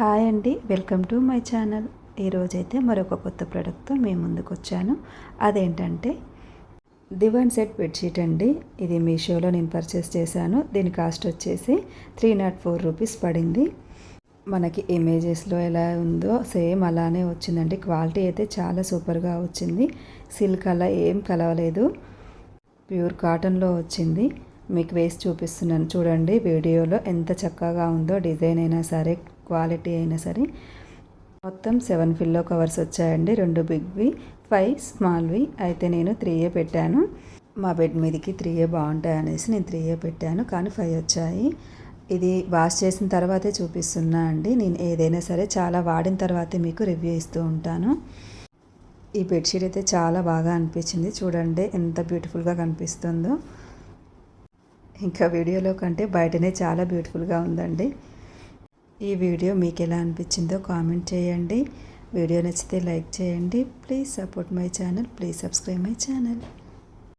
Hi అండి. Welcome to my channel. ఈరోజైతే మరొక కొత్త ప్రోడక్ట్తో మేము ముందుకు వచ్చాను అదేంటంటే దివాన్ సెట్ బెడ్షీట్ అండి. ఇది మీషోలో నేను పర్చేస్ చేశాను. దీని కాస్ట్ వచ్చేసి త్రీ నాట్ ఫోర్ రూపీస్ పడింది. మనకి ఇమేజెస్లో ఎలా ఉందో సేమ్ అలానే వచ్చిందండి. క్వాలిటీ అయితే చాలా సూపర్గా వచ్చింది. సిల్క్ అలా ఏం కలవలేదు. ప్యూర్ కాటన్లో వచ్చింది. మీకు వేసి చూపిస్తున్నాను. చూడండి వీడియోలో ఎంత చక్కగా ఉందో డిజైన్ అయినా సరే క్వాలిటీ అయినా సరే. మొత్తం సెవెన్ ఫిల్లో కవర్స్ వచ్చాయండి. రెండు బిగ్వి ఫైవ్ స్మాల్వి. అయితే నేను త్రీయే పెట్టాను. మా బెడ్ మీదకి త్రీయే బాగుంటాయి అనేసి నేను త్రీయే పెట్టాను. కానీ ఫైవ్ వచ్చాయి. ఇది వాష్ చేసిన తర్వాతే చూపిస్తున్నా అండి. నేను ఏదైనా సరే చాలా వాడిన తర్వాతే మీకు రివ్యూ ఇస్తూ ఉంటాను. ఈ బెడ్షీట్ అయితే చాలా బాగా అనిపించింది. చూడండి ఎంత బ్యూటిఫుల్గా కనిపిస్తుందో. ఇంకా వీడియోలో కంటే బయటనే చాలా బ్యూటిఫుల్గా ఉందండి. ఈ వీడియో మీకు ఎలా అనిపించిందో కామెంట్ చేయండి. వీడియో నచ్చితే లైక్ చేయండి. Please support my channel. Please subscribe my channel.